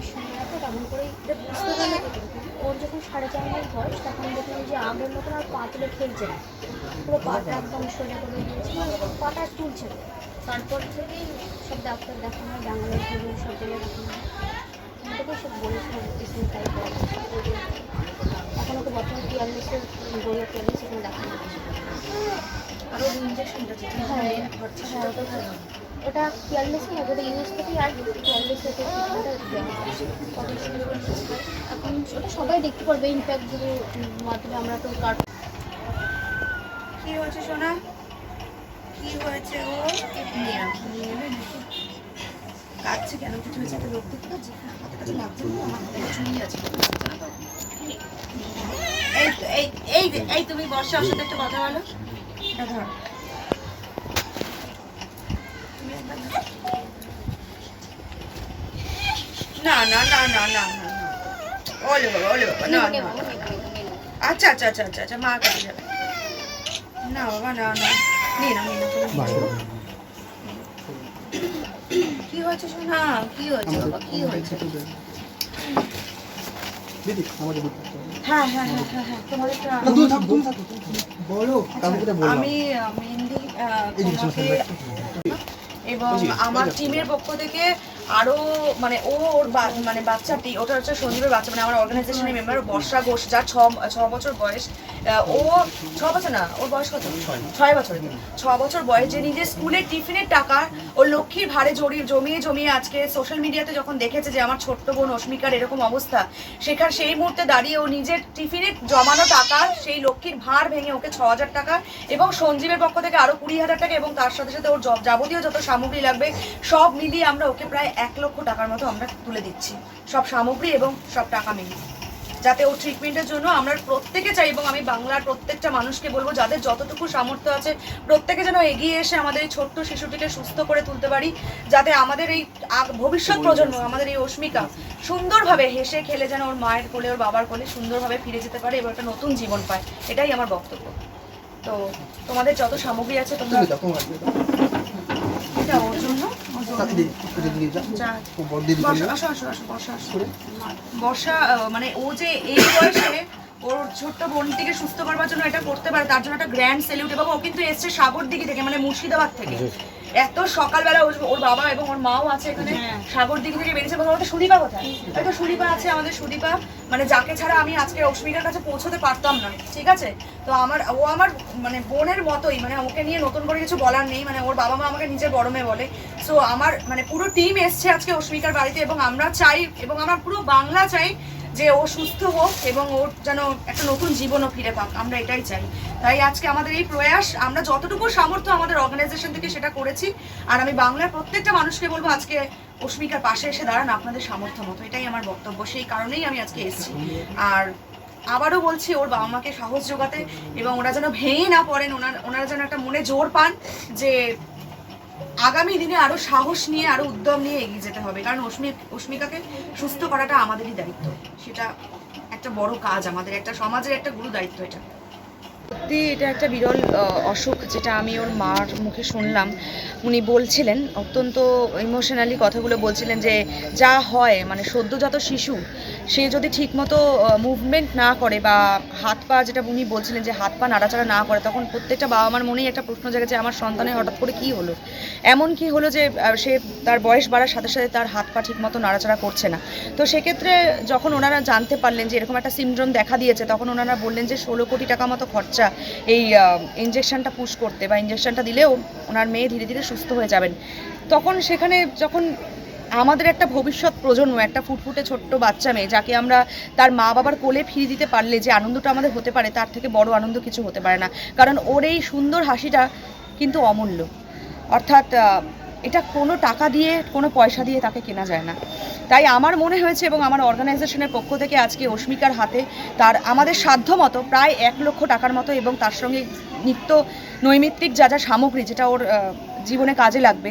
গানের সঙ্গে রাখো তেমন করে এটা বুঝতে পারলে ওর যখন সাড়ে চার মাস বয়স তখন দেখলাম যে আগের মতন আর পা তুলে খেলছে না। পুরো পাটা আচ্ছা। একদম সোজা করে দিয়েছিল মানে পাটা তুলছে তারপর থেকেই সব ডাক্তার দেখানো বাংলার জীবন সব জায়গায় দেখানো। থেকে সব বলেছিলাম পিছনে তাই এখন ওকে বর্তমানে টিয়ারলেসে গড়িয়ে ফেলে সেখানে দেখানো আরও ইঞ্জেকশনটা হ্যাঁ হ্যাঁ। ওটা কেয়ারলেস না ওটা ইউজ থেকে আর কেয়ারলেস থেকে এখন ওটা সবাই দেখতে পারবে ইনফ্যাক্ট যদি উম, মাধ্যমে আমরা তো কার্ড কি হয়েছে সোনা কি হয়েছে ও? কাঁদছে কেন কিছু হয়েছে একটা লোক দেখতে পাচ্ছি হাতে কাছে লাগছে না আমার হাতে আছে? এই এই এই তুমি বর্ষা ওর সাথে একটু কথা বলো এটা ধরো। না না না না না না না ওলে বাবা ওলে বাবা না না আচ্ছা আচ্ছা আচ্ছা আচ্ছা আচ্ছা মা কাছে যাবে না বাবা না না নিয়ে নাও নিয়ে নাও। কি হয়েছে শোনা কি হয়েছে বাবা কি হয়েছে দিদি আমাকে। হ্যাঁ হ্যাঁ হ্যাঁ হ্যাঁ হ্যাঁ তোমাদেরটা না, তুমি থাকো, তুমি থাকো, তুমি থাকো। বলো আমি মেনলি তোমাকে এবং আমার টিমের পক্ষ থেকে আরও মানে ও ওর বা- মানে বাচ্চাটি ওটা হচ্ছে সঞ্জীবের বাচ্চা মানে আমার অর্গানাইজেশনের মেম্বার বর্ষা ঘোষ যার ছ ছ বছর বয়স ও ছ বছর না ওর বয়স কত? ছয় বছর। ছ বছর বয়স যে নিজের স্কুলের টিফিনের টাকা ও লক্ষ্মীর ভারে জড়িয়ে জমিয়ে জমিয়ে আজকে সোশ্যাল মিডিয়াতে যখন দেখেছে যে আমার ছোট্ট বোন অস্মিকার এরকম অবস্থা সেখানে সেই মুহূর্তে দাঁড়িয়ে ও নিজের টিফিনের জমানো টাকা সেই লক্ষ্মীর ভার ভেঙে ওকে ছ হাজার টাকা এবং সঞ্জীবের পক্ষ থেকে আরও কুড়ি হাজার টাকা এবং তার সাথে সাথে ওর যাবতীয় যত সামগ্রী লাগবে সব মিলিয়ে আমরা ওকে প্রায় এক লক্ষ টাকার মতো আমরা তুলে দিচ্ছি। সব সামগ্রী এবং সব টাকা মিলিয়ে। যাতে ওর ট্রিটমেন্টের জন্য আমরা প্রত্যেকে চাই এবং আমি বাংলার প্রত্যেকটা মানুষকে বলব যাদের যতটুকু সামর্থ্য আছে প্রত্যেকে যেন এগিয়ে এসে আমাদের এই ছোট্ট শিশুটিকে সুস্থ করে তুলতে পারি যাতে আমাদের এই ভবিষ্যৎ প্রজন্ম আমাদের এই অস্মিকা সুন্দরভাবে হেসে খেলে যেন ওর মায়ের কোলে ওর বাবার কোলে সুন্দরভাবে ফিরে যেতে পারে এবং একটা নতুন জীবন পায় এটাই আমার বক্তব্য। তো তোমাদের যত সামগ্রী আছে তোমরা এটা ওর জন্য বর্ষা মানে ও যে এই বয়সে ওর ছোট্ট বোনটিকে সুস্থ করবার জন্য এটা করতে পারে তার জন্য একটা গ্র্যান্ড সেলিউট এবং ও কিন্তু এসছে সাগর দিকে থেকে মানে মুর্শিদাবাদ থেকে। এত সকালবেলা ওর ওর বাবা এবং ওর মাও আছে এখানে। সাগর দিঘি থেকে বেরিয়েছে এবং আমাদের সুদীপা কোথায়? এই তো সুদীপা আছে আমাদের সুদীপা। মানে যাকে ছাড়া আমি আজকে অস্মিকার কাছে পৌঁছতে পারতাম না ঠিক আছে? তো আমার ও আমার মানে বোনের মতোই মানে ওকে নিয়ে নতুন করে কিছু বলার নেই মানে ওর বাবা মা আমাকে নিজের বড় মেয়ে বলে। সো আমার মানে পুরো টিম এসছে আজকে অস্মিকার বাড়িতে এবং আমরা চাই এবং আমার পুরো বাংলা চাই যে ও সুস্থ হোক এবং ওর যেন একটা নতুন জীবনও ফিরে পাক, আমরা এটাই চাই। তাই আজকে আমাদের এই প্রয়াস, আমরা যতটুকু সামর্থ্য আমাদের অর্গানাইজেশন থেকে সেটা করেছি, আর আমি বাংলার প্রত্যেকটা মানুষকে বলব আজকে অস্মিকার পাশে এসে দাঁড়ান আপনাদের সামর্থ্য মতো, এটাই আমার বক্তব্য, সেই কারণেই আমি আজকে এসেছি। আর আবারও বলছি, ওর বাবা মাকে সাহস যোগাতে এবং ওরা যেন ভেঙে না পড়েন, ওনার, ওনারা যেন একটা মনে জোর পান যে আগামী দিনে আরও সাহস নিয়ে, আরও উদ্যম নিয়ে এগিয়ে যেতে হবে। কারণ অস্মি অস্মিকাকে সুস্থ করাটা আমাদেরই দায়িত্ব। সেটা একটা বড় কাজ, আমাদের একটা সমাজের একটা গুরু দায়িত্ব এটা। সত্যি এটা একটা বিরল অসুখ যেটা আমি ওর মার মুখে শুনলাম। উনি বলছিলেন অত্যন্ত ইমোশনালি কথাগুলো বলছিলেন যে যা হয় মানে সদ্যজাত শিশু, সে যদি ঠিকমতো মুভমেন্ট না করে বা হাত পা যেটা উনি বলছিলেন যে হাত পা নাড়াচাড়া না করে, তখন প্রত্যেকটা বাবা মার মনেই একটা প্রশ্ন জাগে যে আমার সন্তানের হঠাৎ করে কি হলো? এমন কি হলো যে সে তার বয়স বাড়ার সাথে সাথে তার হাত পা ঠিকমতো নাড়াচাড়া করছে না। তো সেক্ষেত্রে যখন ওনারা জানতে পারলেন যে এরকম একটা সিমড্রোম দেখা দিয়েছে, তখন ওনারা বললেন যে ষোলো কোটি টাকা মতো খরচা এই ইঞ্জেকশনটা পুশ করতে বা ইঞ্জেকশনটা দিলেও ওনার মেয়ে ধীরে ধীরে সুস্থ হয়ে যাবেন। তখন সেখানে যখন আমাদের একটা ভবিষ্যৎ প্রজন্ম, একটা ফুটফুটে ছোট্ট বাচ্চা মেয়ে, যাকে আমরা তার মা বাবার কোলে ফিরিয়ে দিতে পারলে যে আনন্দটা আমাদের হতে পারে, তার থেকে বড় আনন্দ কিছু হতে পারে না। কারণ ওর এই সুন্দর হাসিটা কিন্তু অমূল্য। অর্থাৎ এটা কোনো টাকা দিয়ে, কোনো পয়সা দিয়ে তাকে কেনা যায় না। তাই আমার মনে হয়েছে এবং আমার অর্গানাইজেশনের পক্ষ থেকে আজকে অস্মিকার হাতে তার আমাদের সাধ্য মতো প্রায় এক লক্ষ টাকার মতো এবং তার সঙ্গে নিত্য নৈমিত্তিক যা যা সামগ্রী যেটা ওর জীবনে কাজে লাগবে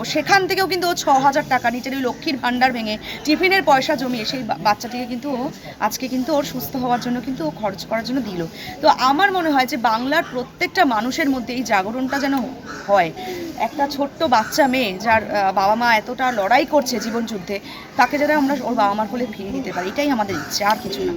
দেবো। সেখান থেকেও কিন্তু ও ছ হাজার টাকা নিজের ওই লক্ষ্মীর ভাণ্ডার ভেঙে টিফিনের পয়সা জমিয়ে সেই বাচ্চাটিকে কিন্তু ও আজকে কিন্তু ওর সুস্থ হওয়ার জন্য কিন্তু ও খরচ করার জন্য দিল। তো আমার মনে হয় যে বাংলার প্রত্যেকটা মানুষের মধ্যে এই জাগরণটা যেন হয়। একটা ছোট্ট বাচ্চা মেয়ে যার বাবা মা এতটা লড়াই করছে জীবন যুদ্ধে তাকে যেন আমরা ওর বাবা মার কোলে ফিরিয়ে দিতে পারি, এটাই আমাদের ইচ্ছে, আর কিছু না।